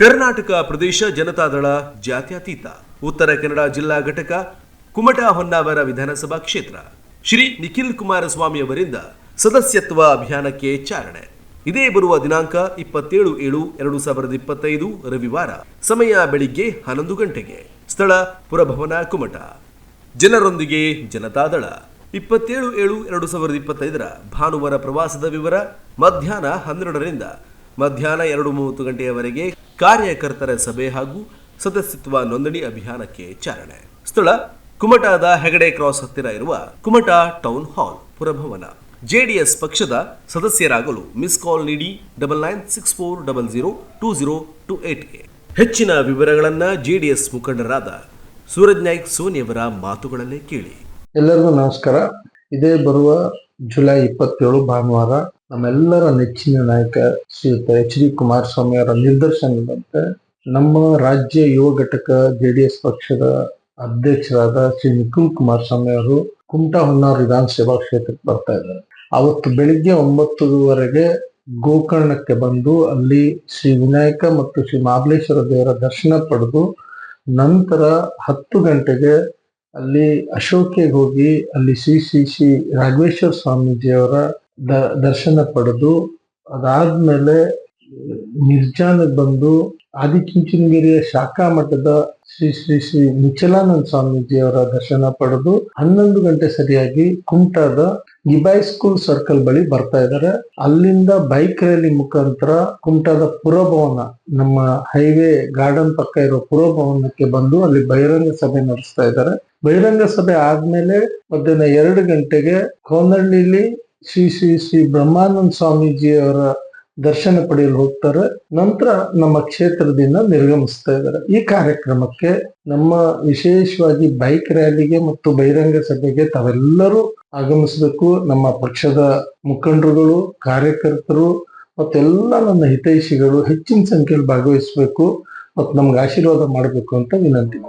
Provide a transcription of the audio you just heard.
ಕರ್ನಾಟಕ ಪ್ರದೇಶ ಜನತಾದಳ ಜಾತ್ಯತೀತ. ಉತ್ತರ ಕನ್ನಡ ಜಿಲ್ಲಾ ಘಟಕ, ಕುಮಟಾ ಹೊನ್ನಾವರ ವಿಧಾನಸಭಾ ಕ್ಷೇತ್ರ. ಶ್ರೀ ನಿಖಿಲ್ ಕುಮಾರಸ್ವಾಮಿ ಅವರಿಂದ ಸದಸ್ಯತ್ವ ಅಭಿಯಾನಕ್ಕೆ ಚಾಲನೆ ಇದೇ ಬರುವ ದಿನಾಂಕ ಇಪ್ಪತ್ತೇಳು ಏಳು ಎರಡು ಸಾವಿರದ ಇಪ್ಪತ್ತೈದು ರವಿವಾರ, ಸಮಯ ಬೆಳಿಗ್ಗೆ ಹನ್ನೊಂದು ಗಂಟೆಗೆ. ಸ್ಥಳ ಪುರಭವನ ಕುಮಟ. ಜನರೊಂದಿಗೆ ಜನತಾದಳ ಇಪ್ಪತ್ತೇಳು ಏಳು ಎರಡು ಸಾವಿರದ ಇಪ್ಪತ್ತೈದರ ಭಾನುವಾರ ಪ್ರವಾಸದ ವಿವರ ಮಧ್ಯಾಹ್ನ ಹನ್ನೆರಡರಿಂದ ಮಧ್ಯಾಹ್ನ ಎರಡು ಮೂವತ್ತು ಗಂಟೆಯವರೆಗೆ ಕಾರ್ಯಕರ್ತರ ಸಭೆ ಹಾಗೂ ಸದಸ್ಯತ್ವ ನೋಂದಣಿ ಅಭಿಯಾನಕ್ಕೆ ಚಾಲನೆ. ಸ್ಥಳ ಕುಮಟಾದ ಹೆಗಡೆ ಕ್ರಾಸ್ ಹತ್ತಿರ ಇರುವ ಕುಮಟಾ ಟೌನ್ ಹಾಲ್ ಪುರಭವನ. ಜೆಡಿಎಸ್ ಪಕ್ಷದ ಸದಸ್ಯರಾಗಲು ಮಿಸ್ ಕಾಲ್ ನೀಡಿ double nine six four double zero two zero two ಏಟ್ಗೆ ಹೆಚ್ಚಿನ ವಿವರಗಳನ್ನ ಜೆಡಿಎಸ್ ಮುಖಂಡರಾದ ಸೂರಜ್ ನಾಯ್ಕ್ ಸೋನಿಯವರ ಮಾತುಗಳಲ್ಲೇ ಕೇಳಿ. ಎಲ್ಲರಿಗೂ ನಮಸ್ಕಾರ. ಇದೇ ಬರುವ ಜುಲೈ ಇಪ್ಪತ್ತೇಳು ಭಾನುವಾರ ನಮ್ಮೆಲ್ಲರ ನೆಚ್ಚಿನ ನಾಯಕ ಶ್ರೀಯುತ ಎಚ್ ಡಿ ಕುಮಾರಸ್ವಾಮಿ ಅವರ ನಿರ್ದೇಶನದಂತೆ ನಮ್ಮ ರಾಜ್ಯ ಯುವ ಘಟಕ ಜೆಡಿಎಸ್ ಪಕ್ಷದ ಅಧ್ಯಕ್ಷರಾದ ಶ್ರೀ ನಿಖಿಲ್ ಕುಮಾರಸ್ವಾಮಿ ಅವರು ಕುಮಟಾ ಹೊನ್ನಾರ್ ವಿಧಾನಸಭಾ ಕ್ಷೇತ್ರಕ್ಕೆ ಬರ್ತಾ ಇದ್ದಾರೆ. ಅವತ್ತು ಬೆಳಿಗ್ಗೆ ಒಂಬತ್ತುವರೆಗೆ ಗೋಕರ್ಣಕ್ಕೆ ಬಂದು ಅಲ್ಲಿ ಶ್ರೀ ವಿನಾಯಕ ಮತ್ತು ಶ್ರೀ ಮಹಾಬಲೇಶ್ವರ ದೇವರ ದರ್ಶನ ಪಡೆದು ನಂತರ ಹತ್ತು ಗಂಟೆಗೆ ಅಲ್ಲಿ ಅಶೋಕೆಗೆ ಹೋಗಿ ಅಲ್ಲಿ ಶ್ರೀ ಶ್ರೀ ಶ್ರೀ ರಾಘವೇಶ್ವರ ಸ್ವಾಮೀಜಿಯವರ ದ, ದರ್ಶನ ಪಡೆದು ಅದಾದ್ಮೇಲೆ ನಿರ್ಜಾನಕ್ಕೆ ಬಂದು ಆದಿಚುಂಚನಗಿರಿಯ ಶಾಖಾ ಮಠದ ಶ್ರೀ ಶ್ರೀ ಶ್ರೀ ನಿಚಲಾನಂದ ಸ್ವಾಮೀಜಿಯವರ ದರ್ಶನ ಪಡೆದು ಹನ್ನೊಂದು ಗಂಟೆ ಸರಿಯಾಗಿ ಕುಮಟಾದ ಗಿಬಾಯ್ ಸ್ಕೂಲ್ ಸರ್ಕಲ್ ಬಳಿ ಬರ್ತಾ ಇದ್ದಾರೆ. ಅಲ್ಲಿಂದ ಬೈಕ್ ರ್ಯಾಲಿ ಮುಖಾಂತರ ಕುಮಟಾದ ಪುರಭವನ, ನಮ್ಮ ಹೈವೇ ಗಾರ್ಡನ್ ಪಕ್ಕ ಇರೋ ಪುರಭವನಕ್ಕೆ ಬಂದು ಅಲ್ಲಿ ಬಹಿರಂಗ ಸಭೆ ನಡೆಸ್ತಾ ಇದ್ದಾರೆ. ಬಹಿರಂಗ ಸಭೆ ಆದ್ಮೇಲೆ ಮಧ್ಯಾಹ್ನ ಎರಡು ಗಂಟೆಗೆ ಕೋನಹಳ್ಳಿಲಿ ಶ್ರೀ ಶ್ರೀ ಶ್ರೀ ಬ್ರಹ್ಮಾನಂದ ಸ್ವಾಮೀಜಿಯವರ ದರ್ಶನ ಪಡೆಯಲು ಹೋಗ್ತಾರೆ. ನಂತರ ನಮ್ಮ ಕ್ಷೇತ್ರದಿಂದ ನಿರ್ಗಮಿಸ್ತಾ ಇದ್ದಾರೆ. ಈ ಕಾರ್ಯಕ್ರಮಕ್ಕೆ ನಮ್ಮ ವಿಶೇಷವಾಗಿ ಬೈಕ್ ರ್ಯಾಲಿಗೆ ಮತ್ತು ಬಹಿರಂಗ ಸಭೆಗೆ ತಾವೆಲ್ಲರೂ ಆಗಮಿಸಬೇಕು. ನಮ್ಮ ಪಕ್ಷದ ಮುಖಂಡರುಗಳು, ಕಾರ್ಯಕರ್ತರು ಮತ್ತೆಲ್ಲ ನನ್ನ ಹಿತೈಷಿಗಳು ಹೆಚ್ಚಿನ ಸಂಖ್ಯೆಯಲ್ಲಿ ಭಾಗವಹಿಸಬೇಕು ಮತ್ತು ನಮ್ಗೆ ಆಶೀರ್ವಾದ ಮಾಡಬೇಕು ಅಂತ ವಿನಂತಿ